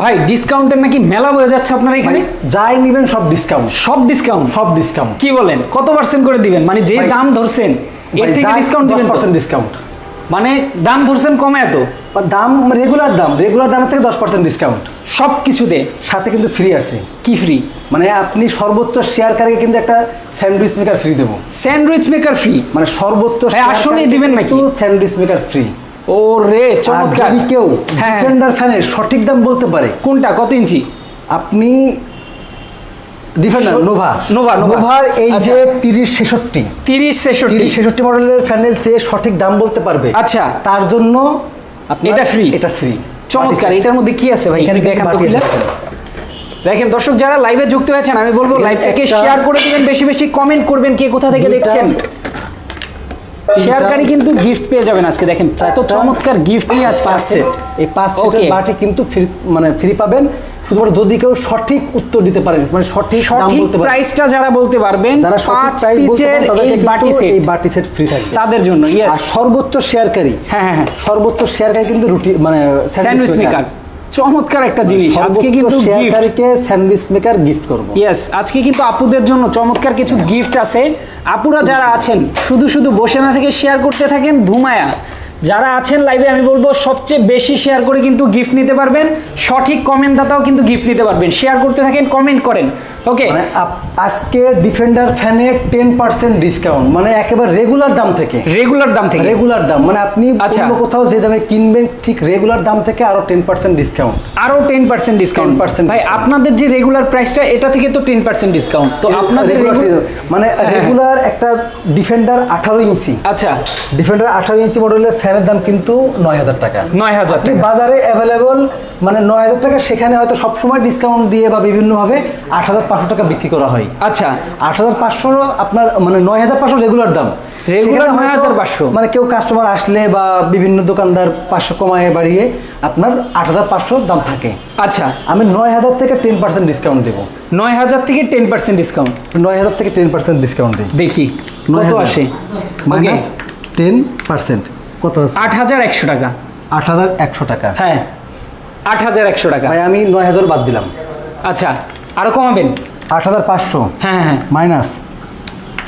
ভাই ডিসকাউন্টের নাকি মেলা বয়ে যাচ্ছে আপনার এখানে? যাই নেবেন সব ডিসকাউন্ট সব ডিসকাউন্ট সব ডিসকাউন্ট কি বলেন? কত পার্সেন্ট করে দিবেন? মানে যে দাম ধরছেন এর থেকে ডিসকাউন্ট দিবেন পার্সেন্ট ডিসকাউন্ট মানে দাম ধরছেন কমে এত? দাম রেগুলার দাম রেগুলার দামের থেকে দশ পার্সেন্ট ডিসকাউন্ট সব কিছুতে? সাথে কিন্তু ফ্রি আছে। কি ফ্রি মানে আপনি সর্বোচ্চ শেয়ারকারীকে কিন্তু একটা স্যান্ডউইচ মেকার ফ্রি দেবো। স্যান্ডউইচ মেকার ফ্রি মানে সর্বোচ্চ আসলেই দিবেন নাকি? স্যান্ডউইচ মেকার ফ্রি ও রে চমৎকার। যদি কেউ হ্যাঁ ডিফেন্ডার ফ্যানের সঠিক দাম বলতে পারে। কোনটা? কত ইঞ্চি? আপনি ডিফেন্ডার নোভা নোভা, নোভা। নোভার এই আচ্ছা। যে তিরিশ ছেষট্টি। তিরিশ ছেষট্টি। ছেষট্টি মডেলের ফ্যানের যে সঠিক দাম বলতে পারবে আচ্ছা। তার জন্য আপনার এটা free? এটা ফ্রি চমৎকার। এটার মধ্যে কি আছে ভাই? এখানে দেখান? দেখেন দর্শক যারা লাইভে যুক্ত হয়েছেন আমি বলব লাইভটাকে শেয়ার করে দিবেন বেশি বেশি কমেন্ট করবেন কে কোথা থেকে দেখছেন? শেয়ারকারী কিন্তু গিফট পেয়ে যাবেন আজকে দেখেন তো চমৎকার গিফট নিয়ে আজকে আসছে এই পাঁচ সেটের. বাটি কিন্তু ফ্রি মানে ফ্রি পাবেন। শুধুমাত্র যদি কেউ সঠিক উত্তর দিতে পারেন মানে সঠিক দাম বলতে পারেন। প্রাইসটা যারা বলতে পারবেন যারা সঠিক প্রাইস বলতে পারেন এই বাটি সেট এই বাটি সেট ফ্রি থাকবে। তাদের জন্য আর সর্বোচ্চ শেয়ারকারী। হ্যাঁ হ্যাঁ হ্যাঁ। সর্বোচ্চ শেয়ারকারী কিন্তু রুটি মানে স্যান্ডউইচ মেকার চমৎকার একটা জিনিস। আজকে কিন্তু শেয়ারকারীকে স্যান্ডউইচ মেকার গিফট করব। ইয়েস আজকে কিন্তু আপুদের জন্য চমৎকার কিছু গিফট আছে। আপুরা যারা আছেন শুধু শুধু বসে না থেকে শেয়ার করতে থাকেন ধুমায়া। যারা আছেন লাইভে আমি বলব সবচেয়ে বেশি শেয়ার করে কিন্তু গিফট নিতে পারবেন। সঠিক কমেন্ট দাতাও কিন্তু গিফট নিতে পারবেন। শেয়ার করতে থাকেন কমেন্ট করেন। ওকে মানে আজকে ডিফেন্ডার ফ্যানের টেন পার্সেন্ট ডিসকাউন্ট মানে একেবারে রেগুলার দাম থেকে। রেগুলার দাম থেকে? রেগুলার দাম মানে আপনি আচ্ছা। কোথাও যে দামে কিনবেন ঠিক রেগুলার দাম থেকে আরও টেন পার্সেন্ট ডিসকাউন্ট আরও টেন পার্সেন্ট ডিসকাউন্ট 10% ভাই আপনাদের যে রেগুলার প্রাইসটা এটা থেকে তো টেন পার্সেন্ট ডিসকাউন্ট তো আপনাদের রেগুলার মানে হ্যাঁ। রেগুলার একটা ডিফেন্ডার আঠারো ইঞ্চি। আচ্ছা। ডিফেন্ডার আঠারো ইঞ্চি মডেলের ফ্যানের দাম কিন্তু নয় হাজার টাকা। নয় হাজার বাজারে অ্যাভেলেবল মানে নয় হাজার টাকা সেখানে হয়তো সবসময় ডিসকাউন্ট দিয়ে বা বিভিন্নভাবে আট হাজার পাঁচশো টাকা বিক্রি করা হয়। আচ্ছা। আট হাজার পাঁচশো আপনার মানে নয় হাজার পাঁচশো রেগুলার দাম। Regular সেখানে হয়তো 9,500 মানে কেউ কাস্টমার আসলে বা বিভিন্ন দোকানদার পাঁচশো কমায় বাড়িয়ে আপনার আট হাজার পাঁচশো দাম থাকে। আচ্ছা। আমি নয় হাজার থেকে টেন পার্সেন্ট ডিসকাউন্ট দেবো। নয় হাজার থেকে টেন পার্সেন্ট ডিসকাউন্ট নয় হাজার থেকে টেন পার্সেন্ট ডিসকাউন্ট দিই। দেখি কত আসে? মাইনাস টেন পার্সেন্ট কত আট হাজার একশো টাকা। আট হাজার একশো টাকা। হ্যাঁ। আট হাজার একশো টাকা। ভাই আমি নয় হাজার বাদ দিলাম। আচ্ছা আরও কমাবেন? আট হাজার পাঁচশো। হ্যাঁ হ্যাঁ। Minus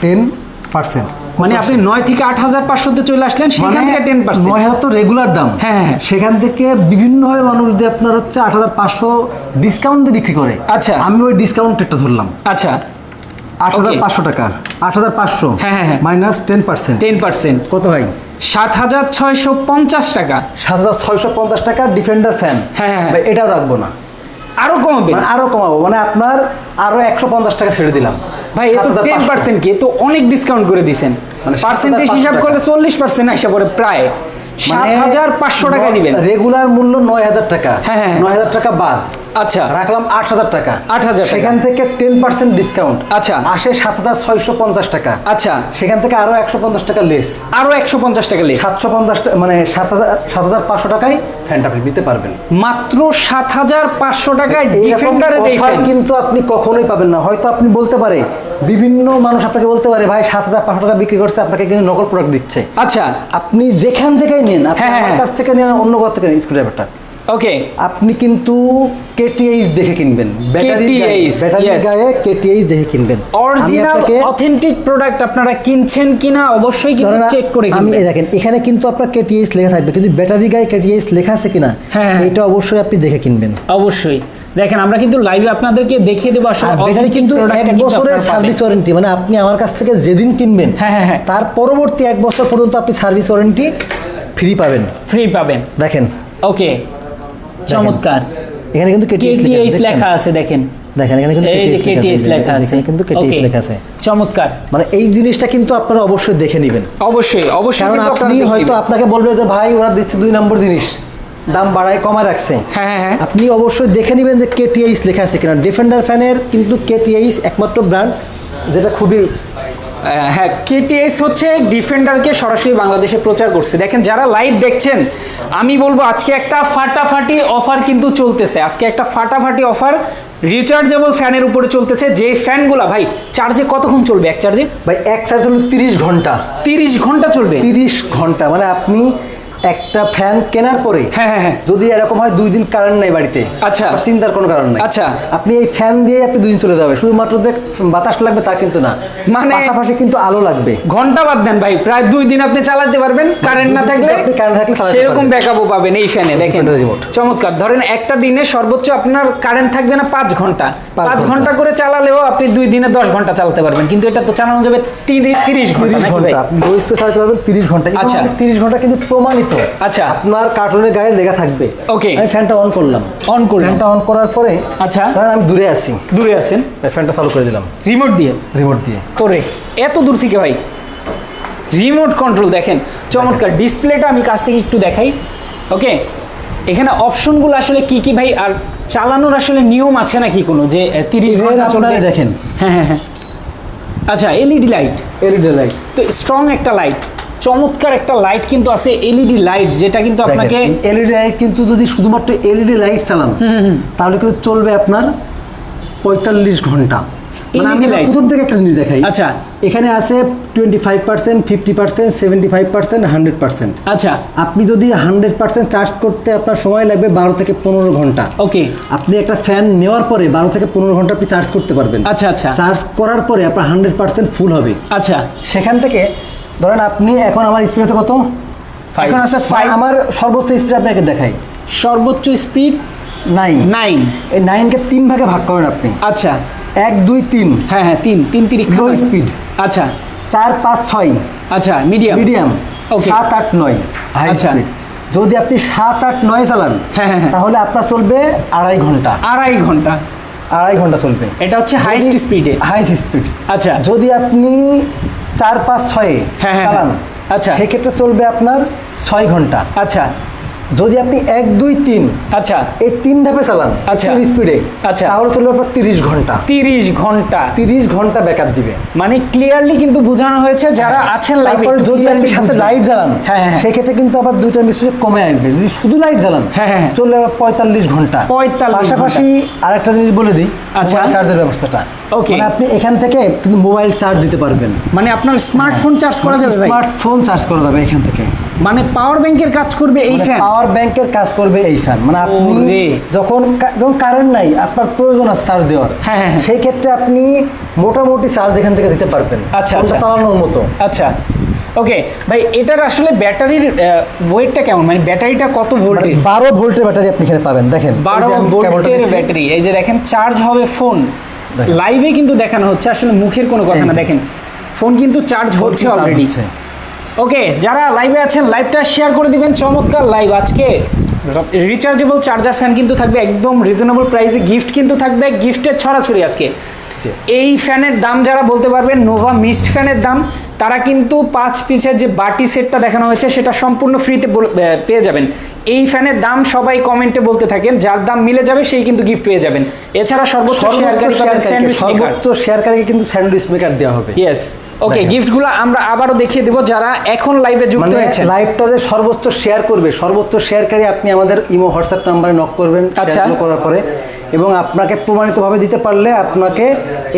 ten percent. মানে আপনি নয় থেকে আট হাজার পাঁচশোতে চলে আসলেন সেখান থেকে টেন পার্সেন্ট মানে নয় হাজার তো রেগুলার দাম। হ্যাঁ, হ্যাঁ, হ্যাঁ। সেখান থেকে বিভিন্নভাবে মানুষ যে আপনার হচ্ছে আট হাজার পাঁচশো ডিসকাউন্ট দিয়ে বিক্রি করে। আচ্ছা। আমি ওই ডিসকাউন্ট রেটটা ধরলাম। আচ্ছা। আট হাজার পাঁচশো টাকা। আট হাজার পাঁচশো। হ্যাঁ, হ্যাঁ, হ্যাঁ। Minus ten percent. Ten percent. কত ভাই? সাত হাজার ছয়শো পঞ্চাশ টাকা। সাত হাজার ছয়শো পঞ্চাশ টাকা ডিফেন্ডার ফ্যান। হ্যাঁ, হ্যাঁ। ভাই এটাও রাখব না। আরও কমাবেন মানে আরও কমাবো। মানে আপনার আরও একশো পঞ্চাশ টাকা ছেড়ে দিলাম। ভাই এ তো টেন পার্সেন্ট কি? তো অনেক ডিসকাউন্ট করে দিছেন। মানে পার্সেন্টেজ হিসাব করলে চল্লিশ পার্সেন্ট হিসাব করে প্রায়। সাত মানে হাজার পাঁচশো টাকা দিবেন। রেগুলার মূল্য নয় হাজার টাকা। হ্যাঁ, হ্যাঁ। নয় হাজার টাকা বাদ। আচ্ছা। রাখলাম আট হাজার টাকা। 8,000 হাজার সেখান থেকে টেন পার্সেন্ট ডিসকাউন্ট আচ্ছা। আসে সাত হাজার ছয়শো পঞ্চাশ টাকা। আচ্ছা। সেখান থেকে আরও একশো পঞ্চাশ টাকা লেস আরও একশো পঞ্চাশ টাকা লেস সাতশো পঞ্চাশ মানে সাত হাজার সাত হাজার পাঁচশো টাকায় ফ্যানটা আপনি নিতে পারবেন। মাত্র সাত হাজার পাঁচশো টাকায় ডিফেন্ডারের অফার কিন্তু আপনি কখনোই পাবেন না। হয়তো আপনি বলতে পারে বিভিন্ন মানুষ আপনাকে বলতে পারে ভাই সাত হাজার পাঁচশো টাকা বিক্রি করছে আপনাকে কিন্তু নকল প্রোডাক্ট দিচ্ছে। আচ্ছা। আপনি যেখান থেকেই নেন আপনার হ্যাঁ, আমার হ্যাঁ। কাছ থেকে নেন অন্য কোথাও থেকে নিন স্ক্রুড্রাইভারটা ওকে আপনি কিন্তু কেটিএইচ দেখে কিনবেন। KTH, battery. গায়ে কেটিএইচ দেখে কিনবেন। অরিজিনাল অথেন্টিক প্রোডাক্ট আপনারা কিনছেন কিনা অবশ্যই কিন্তু চেক করে আমি কিনবেন। এই দেখেন এখানে কিন্তু আপনার কেটিএইচ লেখা থাকবে কিন্তু ব্যাটারি গায়ে কেটিএইচ লেখা আছে কিনা হ্যাঁ, হ্যাঁ। এটা অবশ্যই আপনি দেখে কিনবেন। অবশ্যই। দেখেন আমরা কিন্তু লাইভে আপনাদেরকে দেখিয়ে দেবো আসলে ব্যাটারি কিন্তু এক বছরের সার্ভিস ওয়ারেন্টি মানে আপনি আমার কাছ থেকে যেদিন কিনবেন হ্যাঁ, হ্যাঁ, হ্যাঁ। তার পরবর্তী এক বছর পর্যন্ত আপনি সার্ভিস ওয়ারেন্টি ফ্রি পাবেন। ফ্রি পাবেন। দেখেন। ওকে চমৎকার। এখানে কিন্তু কেটিএইচ লেখা আছে দেখেন। দেখেন এখানে কিন্তু আছে, লেখা আছে। কিন্তু Okay, লেখা আছে। চমৎকার। মানে এই জিনিসটা কিন্তু আপনারা অবশ্যই দেখে নেবেন। অবশ্যই অবশ্যই কারণ আপনি হয়তো আপনাকে বলবে যে ভাই ওরা দিচ্ছে দুই নম্বর জিনিস। দাম বাড়ায় কমায় রাখছে। হ্যাঁ হ্যাঁ হ্যাঁ। আপনি অবশ্যই দেখে নেবেন যে কেটিএইচ লেখা আছে কিনা। ডিফেন্ডার ফ্যানের কিন্তু কেটিএইচ একমাত্র ব্র্যান্ড যেটা খুবই হ্যাঁ কেটিএস হচ্ছে ডিফেন্ডারকে সরাসরি বাংলাদেশে প্রচার করছে। দেখেন যারা লাইভ দেখছেন আমি বলব আজকে একটা ফাটাফাটি অফার কিন্তু চলতেছে। আজকে একটা ফাটাফাটি অফার রিচার্জেবল ফ্যানের উপরে চলতেছে। যে ফ্যানগুলা ভাই চার্জে কতক্ষণ চলবে এক চার্জে ভাই এক চার্জ হলো তিরিশ ঘণ্টা। তিরিশ ঘণ্টা চলবে। তিরিশ ঘণ্টা মানে আপনি একটা ফ্যান কেনার পরে হ্যাঁ হ্যাঁ হ্যাঁ। যদি এরকম হয় দুই দিন কারেন্ট নেই বাড়িতে আচ্ছা। চিন্তার কোনো কারণ নেই। আচ্ছা। আপনি এই ফ্যান দিয়ে আপনি দুই দিন চলে যাবে শুধুমাত্র যে বাতাস লাগবে তা কিন্তু না। মানে- পাশাপাশি কিন্তু আলো লাগবে। ঘণ্টা বাদ দেন ভাই প্রায় দুই দিন আপনি চালাতে পারবেন কারেন্ট না থাকলে current থাকলে সেরকম। ব্যাকআপও পাবেন এই ফ্যানে দেখেন। চমৎকার। ধরেন একটা দিনে সর্বোচ্চ আপনার কারেন্ট থাকবে না পাঁচ ঘণ্টা। পাঁচ ঘণ্টা। করে চালালেও আপনি দুই দিনে দশ ঘণ্টা চালাতে পারবেন। কিন্তু এটা তো চালানো যাবে তিরিশ তিরিশ ঘণ্টা আপনি চালাতে পারবেন তিরিশ ঘণ্টা। আচ্ছা। তিরিশ ঘণ্টা কিন্তু প্রমাণিত আচ্ছা। আপনার কার্টুনের গায়ে লেখা থাকবে। Okay. আমি ফ্যানটা অন করলাম। অন করলাম। ফ্যানটা অন করার পরে আচ্ছা। ধরেন আমি দূরে আছি। দূরে আছেন। ফ্যানটা চালু করে দিলাম। রিমোট দিয়ে? রিমোট দিয়ে। করে এত দূর থেকে ভাই। রিমোট কন্ট্রোল দেখেন। চমৎকার। ডিসপ্লেটা আমি কাছ থেকে একটু দেখাই। ওকে এখানে অপশনগুলো আসলে কি কি ভাই? আর চালানোর আসলে নিয়ম আছে নাকি কোনো? যে তিরিশ ঘণ্টা দেখেন। হ্যাঁ হ্যাঁ হ্যাঁ। আচ্ছা এলইডি লাইট এলইডি লাইট তো স্ট্রং একটা লাইট চমৎকার একটা লাইট কিন্তু আছে এলইডি লাইট যেটা কিন্তু আপনাকে এলইডি লাইট কিন্তু যদি শুধুমাত্র এলইডি লাইট চালান তাহলে কিন্তু চলবে আপনার পঁয়তাল্লিশ ঘণ্টা। মানে আমি প্রথম থেকে একটা জিনিস দেখাই। আচ্ছা। এখানে আছে twenty five percent fifty percent seventy five percent hundred percent আচ্ছা। আপনি যদি হান্ড্রেড পার্সেন্ট চার্জ করতে আপনার সময় লাগবে বারো থেকে পনেরো ঘণ্টা। ওকে আপনি একটা ফ্যান নেওয়ার পরে বারো থেকে পনেরো ঘণ্টা আপনি চার্জ করতে পারবেন। আচ্ছা, আচ্ছা। চার্জ করার পরে আপনার হান্ড্রেড পার্সেন্ট ফুল হবে। আচ্ছা। সেখান থেকে ধরেন আপনি এখন আমার স্পিড আছে কত? এখন আছে five। আমার সর্বোচ্চ স্পিড আপনাকে দেখাই। সর্বোচ্চ স্পিড নাইন নাইন এই নাইনকে তিন ভাগে ভাগ করেন আপনি। আচ্ছা। এক দুই তিন। হ্যাঁ হ্যাঁ তিন। তিন তিরিখ লো স্পিড আচ্ছা। চার পাঁচ ছয়। আচ্ছা মিডিয়াম মিডিয়াম. সাত আট নয়। হাই আচ্ছা। স্পিড যদি আপনি সাত আট নয় চালান হ্যাঁ, হ্যাঁ, হ্যাঁ। তাহলে আপনার চলবে আড়াই ঘণ্টা। আড়াই ঘণ্টা। আড়াই ঘণ্টা চলবে। এটা হচ্ছে হাইস্ট স্পিডে হাইস্ট স্পিড আচ্ছা। যদি আপনি চার পাঁচ ছয়ে হ্যাঁ, হ্যাঁ, চালান হ্যাঁ। আচ্ছা। সেক্ষেত্রে চলবে আপনার ছয় ঘণ্টা আচ্ছা যদি আপনি এক দুই তিন আচ্ছা। এই তিন ধাপে চালান আচ্ছা। স্পিডে আচ্ছা। তাহলে চলবে আপনার তিরিশ ঘণ্টা। তিরিশ ঘণ্টা। তিরিশ ঘণ্টা ব্যাকআপ দিবে। মানে ক্লিয়ারলি কিন্তু বোঝানো হয়েছে যারা আছেন লাইভে তারপরে যদি আপনি সাথে লাইট জ্বালান হ্যাঁ, হ্যাঁ, হ্যাঁ। সেক্ষেত্রে কিন্তু আবার দুইটা মিশ্রে কমে আসবে। যদি শুধু লাইট জ্বালান হ্যাঁ, হ্যাঁ, হ্যাঁ। চলবে আবার পঁয়তাল্লিশ ঘণ্টা। 45 পাশাপাশি আরেকটা জিনিস বলে দিই আচ্ছা। চার্জের ব্যবস্থাটা। Okay. মানে আপনি এখান থেকে কিন্তু মোবাইল চার্জ দিতে পারবেন। মানে আপনার স্মার্টফোন চার্জ করা যাবে স্মার্টফোন চার্জ করা যাবে এখান থেকে। মানে পাওয়ার ব্যাংকের কাজ করবে এই ফ্যান পাওয়ার ব্যাংকের কাজ করবে এই ফ্যান মানে আপনি যখন যখন কারেন্ট নাই আপনার প্রয়োজন আছে চার্জ দেওয়ার। হ্যাঁ, হ্যাঁ, হ্যাঁ। সেই ক্ষেত্রে আপনি মোটামুটি চার্জ এখান থেকে দিতে পারবেন। আচ্ছা, আচ্ছা। চালানোর মতো। আচ্ছা। ওকে ভাই এটার আসলে ব্যাটারির ওয়েটটা কেমন? মানে ব্যাটারিটা কত ভোল্টের বারো ভোল্টের ব্যাটারি আপনি এখানে পাবেন। দেখেন বারো ভোল্টের ব্যাটারি। এই যে দেখেন চার্জ হবে ফোন লাইভে কিন্তু দেখানো হচ্ছে আসলে মুখের কোনো কথা না। দেখেন ফোন কিন্তু চার্জ হচ্ছে অলরেডি। ওকে যারা লাইভে আছেন লাইভটা শেয়ার করে দিবেন চমৎকার লাইভ আজকে। রিচার্জেবল চার্জার ফ্যান কিন্তু থাকবে একদম রিজনেবল প্রাইসে গিফট কিন্তু থাকবে গিফটের ছড়াছড়ি আজকে। এই ফ্যানের দাম যারা বলতে পারবেন নোভা মিস্ট ফ্যানের দাম তারা কিন্তু পাঁচ পিসের যে বাটি সেটটা দেখানো হয়েছে সেটা সম্পূর্ণ ফ্রিতে পেয়ে যাবেন। এই ফ্যানের দাম সবাই কমেন্টে বলতে থাকেন যার দাম মিলে যাবে সেই কিন্তু গিফট পেয়ে যাবেন। এছাড়া সর্বোচ্চ সর্বোচ্চ শেয়ারকারীকে কিন্তু স্যান্ডউইচ মেকার দেওয়া হবে। Yes okay. গিফটগুলো আমরা আবারও দেখিয়ে দেবো যারা এখন লাইভে যুক্ত মানে হয়েছেন লাইভটা যে সর্বোচ্চ শেয়ার করবে সর্বোচ্চ শেয়ারকারী আপনি আমাদের ইমো হোয়াটসঅ্যাপ নাম্বারে নক করবেন আচ্ছা। করার পরে এবং আপনাকে প্রমাণিতভাবে দিতে পারলে আপনাকে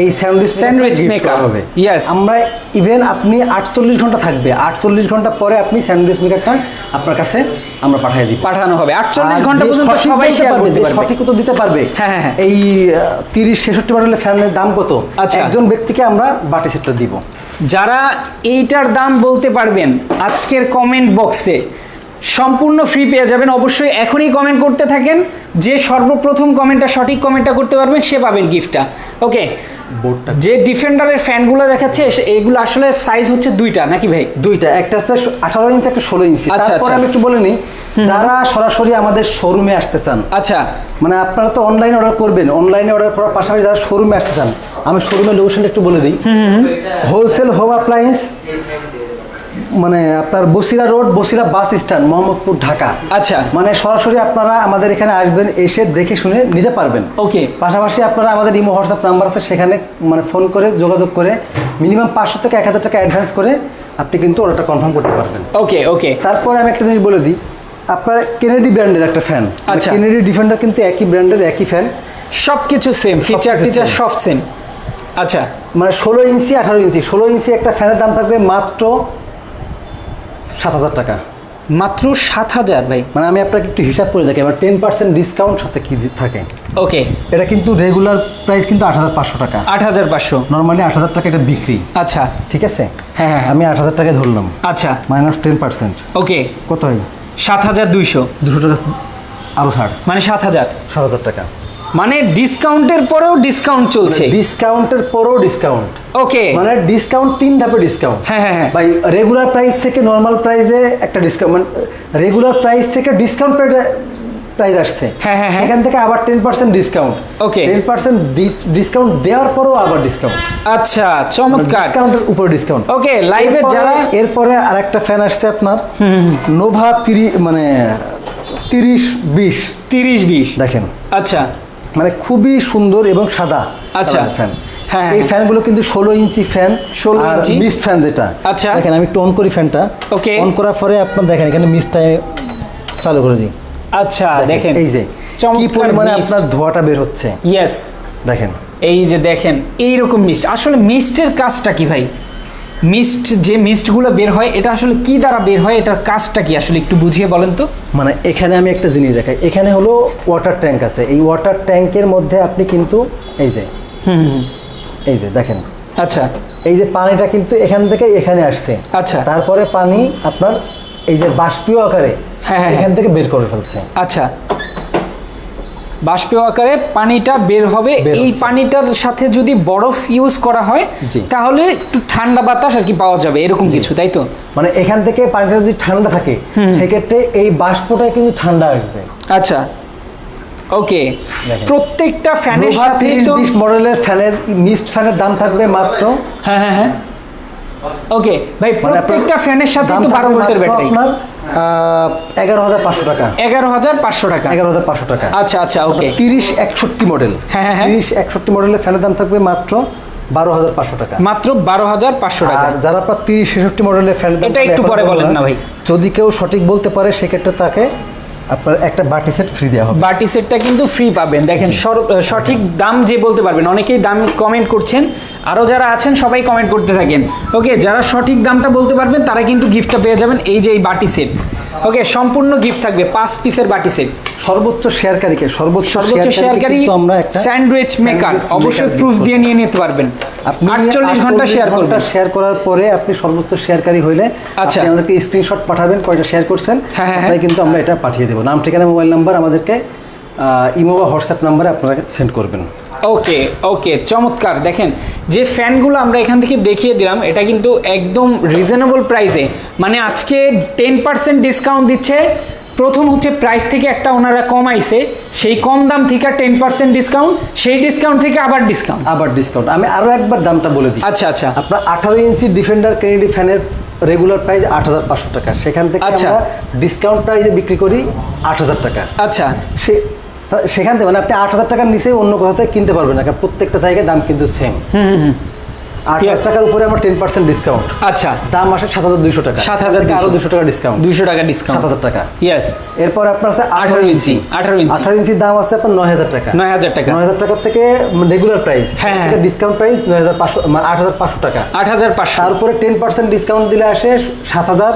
এই স্যান্ডউইচ Sandwich gift maker, করা হবে yes. আমরা ইভেন আপনি আটচল্লিশ ঘণ্টা থাকবে আটচল্লিশ ঘণ্টা পরে আপনি স্যান্ডউইচ মেকারটা আপনার কাছে আমরা পাঠিয়ে দিই পাঠানো হবে আটচল্লিশ ঘণ্টা পর্যন্ত সবাই শেয়ার করতে পারবে সঠিক উত্তর দিতে পারবে হ্যাঁ, হ্যাঁ, হ্যাঁ। এই তিরিশ ছেষট্টি মডেলের ফ্যানের দাম কত আচ্ছা। একজন ব্যক্তিকে আমরা বাটি সেটটা দিব যারা এইটার দাম বলতে পারবেন আজকের কমেন্ট বক্সে সম্পূর্ণ ফ্রি পেয়ে যাবেন। অবশ্যই এখনই কমেন্ট করতে থাকেন। যে সর্বপ্রথম কমেন্টটা সঠিক কমেন্টটা করতে পারবেন সে পাবেন গিফটটা ওকে বোর্ডটা যে ডিফেন্ডারের ফ্যানগুলো দেখাচ্ছে এগুলো আসলে সাইজ হচ্ছে দুইটা নাকি ভাই? দুইটা। একটা হচ্ছে আঠারো ইঞ্চি একটা ষোলো ইঞ্চি আচ্ছা, তারপরে আচ্ছা। আমি একটু বলে নিই যারা সরাসরি আমাদের শোরুমে আসতে চান আচ্ছা। মানে আপনারা তো অনলাইনে অর্ডার করবেন অনলাইনে অর্ডার করার পাশাপাশি যারা শোরুমে আসতে চান আমি শোরুমের লোকেশনটা একটু বলে দিই। হোলসেল হোম অ্যাপ্লায়েন্স মানে আপনার Basira road Basira bus stand Mohammadpur Dhaka. আচ্ছা। মানে সরাসরি আপনারা আমাদের এখানে আসবেন এসে দেখে শুনে নিতে পারবেন। ওকে। পাশাপাশি আপনারা আমাদের ইমো হোয়াটসঅ্যাপ নাম্বার আছে সেখানে মানে ফোন করে যোগাযোগ করে মিনিমাম পাঁচশো থেকে এক হাজার টাকা অ্যাডভান্স করে আপনি কিন্তু অর্ডারটা কনফার্ম করতে পারবেন। ওকে ওকে। তারপরে আমি একটা জিনিস বলে দিই আপনার কেনেডি ব্র্যান্ডের একটা ফ্যান আচ্ছা। কেনেডি ডিফেন্ডার কিন্তু একই ব্র্যান্ডের একই ফ্যান সব কিছু সেম ফিচার টিচার সব সেম আচ্ছা। মানে ষোলো ইঞ্চি আঠারো ইঞ্চি ষোলো ইঞ্চি একটা ফ্যানের দাম থাকবে মাত্র সাত হাজার টাকা। মাত্র সাত হাজার ভাই। মানে আমি আপনাকে একটু হিসাব করে দেখি এবার টেন পার্সেন্ট ডিসকাউন্ট সাথে কি থাকে? ওকে। এটা কিন্তু রেগুলার প্রাইস কিন্তু আট হাজার পাঁচশো টাকা। আট হাজার পাঁচশো। নর্মালি আট হাজার টাকা এটা বিক্রি। আচ্ছা। ঠিক আছে? হ্যাঁ, হ্যাঁ, হ্যাঁ। আমি আট হাজার টাকায় ধরলাম। আচ্ছা। Minus ten percent okay. কত হয়? সাত হাজার দুইশো। দুশো টাকা আরও ছাড়। মানে সাত হাজার। সাত হাজার টাকা। মানে ডিসকাউন্টের পরেও ডিসকাউন্ট চলছে। ডিসকাউন্টের পরেও ডিসকাউন্ট। ওকে মানে ডিসকাউন্ট তিন ধাপে ডিসকাউন্ট। হ্যাঁ, হ্যাঁ, হ্যাঁ। ভাই রেগুলার প্রাইস থেকে নর্মাল প্রাইসে একটা ডিসকাউন্ট মানে রেগুলার প্রাইস থেকে ডিসকাউন্ট প্রাইস আসছে। হ্যাঁ, হ্যাঁ, হ্যাঁ। সেখান থেকে আবার ten percent discount okay ten percent discount দেওয়ার পরও আবার ডিসকাউন্ট আচ্ছা চমৎকার। ডিসকাউন্টের উপরে ডিসকাউন্ট ওকে লাইভে যারা এরপরে আরেকটা ফ্যান আসছে আপনার। নোভা তিরিশ মানে তিরিশ বিশ। তিরিশ বিশ। দেখেন। আচ্ছা। মানে খুবই সুন্দর এবং সাদা আচ্ছা। ফ্যান হ্যাঁ, এই। ফ্যানগুলো কিন্তু ষোলো ইঞ্চি ফ্যান 16 আর ইঞ্চি। মিস্ট ফ্যান যেটা। আচ্ছা। দেখেন আমি একটু অন করি ফ্যানটা ওকে অন করার পরে আপনার দেখেন এখানে মিস্টটা চালু করে দিই। আচ্ছা দেখেন এই যে কি পরিমাণে আপনার ধোঁয়াটা বের হচ্ছে। ইয়েস দেখেন। এই যে দেখেন এইরকম মিস্ট আসলে মিস্টের কাজটা কি ভাই? মিস্ট যে মিস্টগুলো বের হয় এটা আসলে কি দ্বারা বের হয়? এটার কাজটা কি? আসলে একটু বুঝিয়ে বলেন তো। মানে এখানে আমি একটা জিনিস দেখাই। এখানে হলো ওয়াটার ট্যাঙ্ক আছে। এই ওয়াটার ট্যাঙ্কের মধ্যে আপনি কিন্তু এই যে হুম হুম, এই যে দেখেন। আচ্ছা। এই যে পানিটা কিন্তু এখান থেকে এখানে আসছে। আচ্ছা। তারপরে পানি আপনার এই যে বাষ্পীয় আকারে হ্যাঁ, হ্যাঁ, এখান থেকে বের করে ফেলছে। আচ্ছা। বাষ্পীয় আকারে পানিটা বের হবে। এই পানিটার সাথে যদি বরফ ইউজ করা হয় তাহলে একটু ঠান্ডা বাতাস আর কি পাওয়া যাবে এরকম কিছু তাই তো? মানে এখান থেকে পানিটা যদি ঠান্ডা থাকে সেক্ষেত্রে এই বাষ্পটা কিন্তু ঠান্ডা আসবে। আচ্ছা। ওকে। প্রত্যেকটা ফ্যানের সাথে তো মডেলের ফ্যানের মিস্ট ফ্যানের দাম থাকবে মাত্র। হ্যাঁ হ্যাঁ হ্যাঁ। ওকে। ভাই মানে প্রত্যেকটা ফ্যানের সাথে তো বারো ভোল্টের ব্যাটারি। আপনার এগারো হাজার পাঁচশো টাকা। এগারো হাজার পাঁচশো টাকা। এগারো হাজার পাঁচশো টাকা। আচ্ছা আচ্ছা ওকে। তিরিশ একষট্টি মডেল হ্যাঁ, হ্যাঁ, হ্যাঁ। তিরিশ একষট্টি মডেলের ফ্যানের দাম থাকবে মাত্র বারো হাজার পাঁচশো টাকা। মাত্র বারো হাজার পাঁচশো টাকা। যারা আপনার তিরিশ ছেষট্টি মডেলের ফ্যানের দাম এটা একটু পরে বলেন না ভাই। যদি কেউ সঠিক বলতে পারে সেক্ষেত্রে তাকে আপনার একটা বাটি সেট ফ্রি দেওয়া হবে। বাটি সেটটা কিন্তু ফ্রি পাবেন। দেখেন সঠিক দাম যে বলতে পারবেন অনেকেই দাম কমেন্ট করছেন আরও যারা আছেন সবাই কমেন্ট করতে থাকেন। ওকে যারা সঠিক দামটা বলতে পারবেন তারা কিন্তু গিফটটা পেয়ে যাবেন এই যে এই বাটি সেট ওকে সম্পূর্ণ গিফট থাকবে পাঁচ পিসের বাটি সেট সর্বোচ্চ শেয়ারকারীকে সর্বোচ্চ সর্বোচ্চ শেয়ারকারী আমরা একটা স্যান্ডউইচ মেকার অবশ্যই প্রুফ দিয়ে নিয়ে নিতে পারবেন। আপনি আটচল্লিশ ঘণ্টা শেয়ার করবেন। শেয়ার করার পরে আপনি সর্বোচ্চ শেয়ারকারী হইলে আচ্ছা। আপনি আমাদেরকে স্ক্রিনশট পাঠাবেন কয়টা শেয়ার করছেন হ্যাঁ, হ্যাঁ, তাই কিন্তু আমরা এটা পাঠিয়ে দেবো। নাম ঠিকানা মোবাইল নাম্বার আমাদেরকে ইমো বা হোয়াটসঅ্যাপ নাম্বারে আপনারা সেন্ড করবেন। ওকে ওকে চমৎকার। দেখেন যে ফ্যানগুলো আমরা এখান থেকে দেখিয়ে দিলাম এটা কিন্তু একদম রিজনেবল প্রাইসে মানে আজকে টেন পার্সেন্ট ডিসকাউন্ট দিচ্ছে। প্রথম হচ্ছে প্রাইস থেকে একটা ওনারা কমাইছে। সেই কম দাম থেকে টেন পার্সেন্ট ডিসকাউন্ট সেই ডিসকাউন্ট থেকে আবার ডিসকাউন্ট আবার ডিসকাউন্ট আমি আরও একবার দামটা বলে দিই। আচ্ছা আচ্ছা। আপনার আঠারো ইঞ্চি ডিফেন্ডার কেনেডি ফ্যানের রেগুলার প্রাইস আট হাজার পাঁচশো টাকা। সেখান থেকে আচ্ছা। আমরা ডিসকাউন্ট প্রাইসে বিক্রি করি আট হাজার টাকা। আচ্ছা। সে সেখান থেকে মানে আপনি আট হাজার টাকার নিচে অন্য কোথাও থেকে কিনতে পারবেন না কারণ প্রত্যেকটা জায়গায় দাম কিন্তু সেম আট. হাজার টাকার উপরে আমার টেন পার্সেন্ট ডিসকাউন্ট আচ্ছা। দাম আসে সাত হাজার দুইশো টাকা। 7,200 আরও দুশো টাকা ডিসকাউন্ট দুইশো টাকা ডিসকাউন্ট সাত হাজার টাকা। ইয়েস এরপর আপনার আছে আঠারো ইঞ্চি। 18 ইঞ্চি। আঠারো ইঞ্চির দাম আছে আপনার নয় হাজার টাকা। 9,000 টাকা। নয় হাজার টাকা থেকে রেগুলার প্রাইস হ্যাঁ, হ্যাঁ। ডিসকাউন্ট প্রাইস নয় হাজার পাঁচশো মানে আট হাজার পাঁচশো টাকা। আট হাজার পাঁচশো। তারপরে টেন পার্সেন্ট ডিসকাউন্ট দিলে আসে সাত হাজার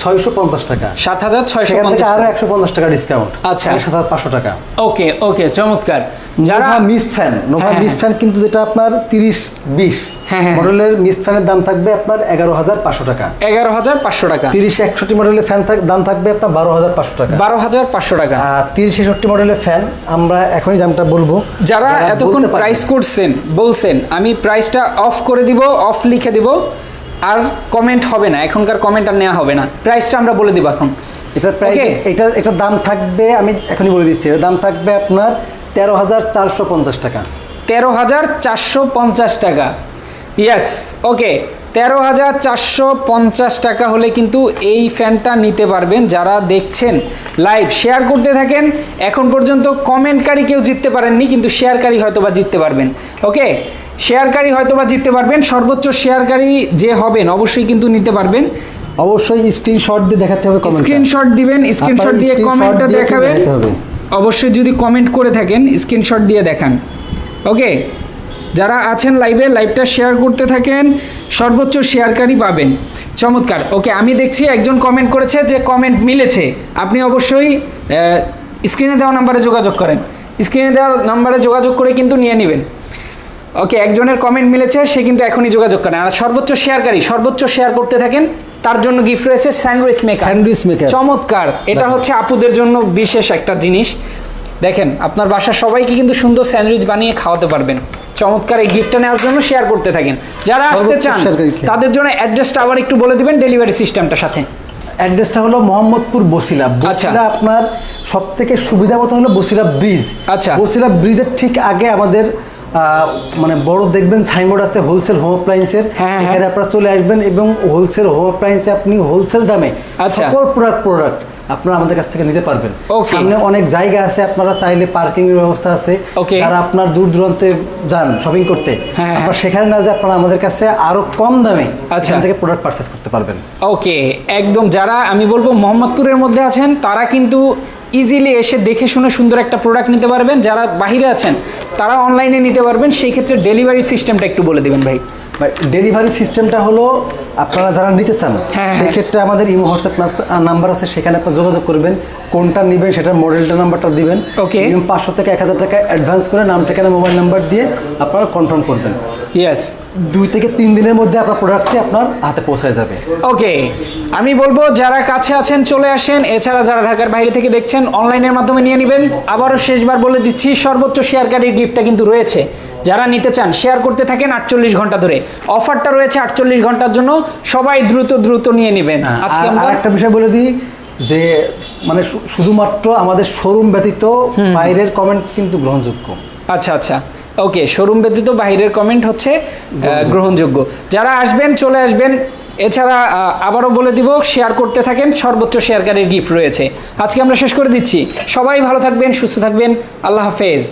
ছয়শো পঞ্চাশ টাকা। সাত হাজার ছয়শো পঞ্চাশ আরও একশো পঞ্চাশ টাকা ডিসকাউন্ট আচ্ছা। সাত হাজার পাঁচশো টাকা। ওকে ওকে চমৎকার। যারা মিস্ট ফ্যান নোভা হ্যাঁ, ফ্যান কিন্তু যেটা আপনার তিরিশ বিশ হ্যাঁ, হ্যাঁ। মডেলের মিস্ট ফ্যানের দাম থাকবে আপনার এগারো হাজার পাঁচশো টাকা। এগারো হাজার পাঁচশো টাকা। তিরিশ একষট্টি মডেলের ফ্যান দাম থাকবে আপনার বারো হাজার পাঁচশো টাকা। বারো হাজার পাঁচশো টাকা। আর তিরিশ ছেষট্টি মডেলের ফ্যান আমরা এখনই দামটা বলব। যারা এতক্ষণ প্রাইস করছেন বলছেন আমি প্রাইসটা অফ করে দিব অফ লিখে দিব। আর কমেন্ট হবে না এখনকার কমেন্ট আর নেওয়া হবে না। প্রাইসটা আমরা বলে দিব এখন। এটার প্রাইস এটা এটার দাম থাকবে আমি এখনই বলে দিচ্ছি এটার দাম থাকবে আপনার তেরো হাজার চারশো পঞ্চাশ টাকা। তেরো হাজার চারশো পঞ্চাশ টাকা। ইয়েস ওকে তেরো হাজার চারশো পঞ্চাশ টাকা হলে কিন্তু এই ফ্যানটা নিতে পারবেন। যারা দেখছেন লাইভ শেয়ার করতে থাকেন এখন পর্যন্ত কমেন্টকারী কেউ জিততে পারেননি কিন্তু শেয়ারকারী হয়তো বা জিততে পারবেন। ওকে শেয়ারকারী হয়তো বা জিততে পারবেন সর্বোচ্চ শেয়ারকারী যে হবেন অবশ্যই কিন্তু নিতে পারবেন। অবশ্যই স্ক্রিনশট দিয়ে দেখাতে হবে কমেন্ট স্ক্রিনশট দিবেন স্ক্রিনশট দিয়ে কমেন্টটা দেখাবেন। অবশ্যই যদি কমেন্ট করে থাকেন স্ক্রিনশট দিয়ে দেখান। ওকে যারা আছেন লাইভে লাইভটা শেয়ার করতে থাকেন সর্বোচ্চ শেয়ারকারী পাবেন। চমৎকার। ওকে আমি দেখছি একজন কমেন্ট করেছে যে কমেন্ট মিলেছে। আপনি অবশ্যই স্ক্রিনে দেওয়া নাম্বারে যোগাযোগ করেন। স্ক্রিনে দেওয়া নাম্বারে যোগাযোগ করে কিন্তু নিয়ে নেবেন। ওকে একজনের কমেন্ট মিলেছে সে কিন্তু এখনই যোগাযোগ করেন আর সর্বোচ্চ শেয়ারকারী সর্বোচ্চ শেয়ার করতে থাকেন তার জন্য গিফট রয়েছে স্যান্ডউইচ মেকার স্যান্ডউইচ মেকার চমৎকার। এটা হচ্ছে আপুদের জন্য বিশেষ একটা জিনিস। দেখেন আপনার বাসার সবাইকে কিন্তু সুন্দর স্যান্ডউইচ বানিয়ে খাওয়াতে পারবেন। চমৎকার এই গিফটটা নেওয়ার জন্য শেয়ার করতে থাকেন। যারা আসতে চান তাদের জন্য অ্যাড্রেসটা আবার একটু বলে দিবেন ডেলিভারি সিস্টেমটা সাথে। অ্যাড্রেসটা হলো মোহাম্মদপুর বসিলা। আচ্ছা। বসিলা আপনার সব থেকে সুবিধা মতো হলো বসিলা ব্রিজ আচ্ছা। বসিলা ব্রিজের ঠিক আগে আমাদের মানে বড় দেখবেন সাইনবোর্ড আছে হোলসেল হোম অ্যাপ্লায়েন্সের হ্যাঁ, হ্যাঁ। এখানে আপনারা চলে আসবেন এবং হোলসেল হোম অ্যাপ্লায়েন্সে আপনি হোলসেল দামে আচ্ছা। সকল প্রোডাক্ট প্রোডাক্ট আপনারা আমাদের কাছ থেকে নিতে পারবেন. সামনে অনেক জায়গা আছে আপনারা চাইলে পার্কিং এর ব্যবস্থা আছে. যারা আপনার দূর দূরান্তে যান শপিং করতে হ্যাঁ, আপনারা সেখানে না যে আপনারা আমাদের কাছে আরও কম দামে আচ্ছা। এখান থেকে প্রোডাক্ট পারচেস করতে পারবেন ওকে একদম যারা আমি বলব মোহাম্মদপুরের মধ্যে আছেন তারা কিন্তু ইজিলি এসে দেখে শুনে সুন্দর একটা প্রোডাক্ট নিতে পারবেন। যারা বাহিরে আছেন, তারা অনলাইনে নিতে পারবেন। সেই ক্ষেত্রে ডেলিভারি সিস্টেমটা একটু বলে দেবেন ভাই। ডেলিভারি সিস্টেমটা হলো আপনারা যারা নিতে চান হ্যাঁ, হ্যাঁ। সেক্ষেত্রে আমাদের ইমো হোয়াটসঅ্যাপ নাম্বার আছে সেখানে আপনার যোগাযোগ করবেন। কোনটা নেবেন সেটার মডেলটা নাম্বারটা দিবেন। Okay. পাঁচশো থেকে এক হাজার টাকা অ্যাডভান্স করে নাম ঠিকানা মোবাইল নাম্বার দিয়ে আপনারা কনফার্ম করবেন। ইয়েস দুই থেকে তিন দিনের মধ্যে আপনার প্রোডাক্টটি আপনার হাতে পৌঁছায় যাবে। ওকে আমি বলব যারা কাছে আছেন চলে আসেন। এছাড়া যারা ঢাকার বাইরে থেকে দেখছেন অনলাইনের মাধ্যমে নিয়ে নেবেন। আবারও শেষবার বলে দিচ্ছি সর্বোচ্চ শেয়ারকারীর গিফটটা কিন্তু রয়েছে। যারা নিতে চান শেয়ার করতে থাকেন আটচল্লিশ ঘণ্টা ধরে। অফারটা রয়েছে আটচল্লিশ ঘণ্টার জন্য। সবাই দ্রুত দ্রুত নিয়ে নেবেন। আজকে আমরা একটা বিষয় বলে দিই যে মানে শুধুমাত্র আমাদের শোরুম ব্যতীত বাইরের কমেন্ট কিন্তু গ্রহণযোগ্য। আচ্ছা আচ্ছা। ওকে শোরুম ব্যতীত বাইরের কমেন্ট হচ্ছে গ্রহণযোগ্য। যারা আসবেন চলে আসবেন এছাড়া আবারও বলে দিব শেয়ার করতে থাকেন সর্বোচ্চ শেয়ারকারীর গিফট রয়েছে। আজকে আমরা শেষ করে দিচ্ছি। সবাই ভালো থাকবেন সুস্থ থাকবেন। আল্লাহ হাফেজ।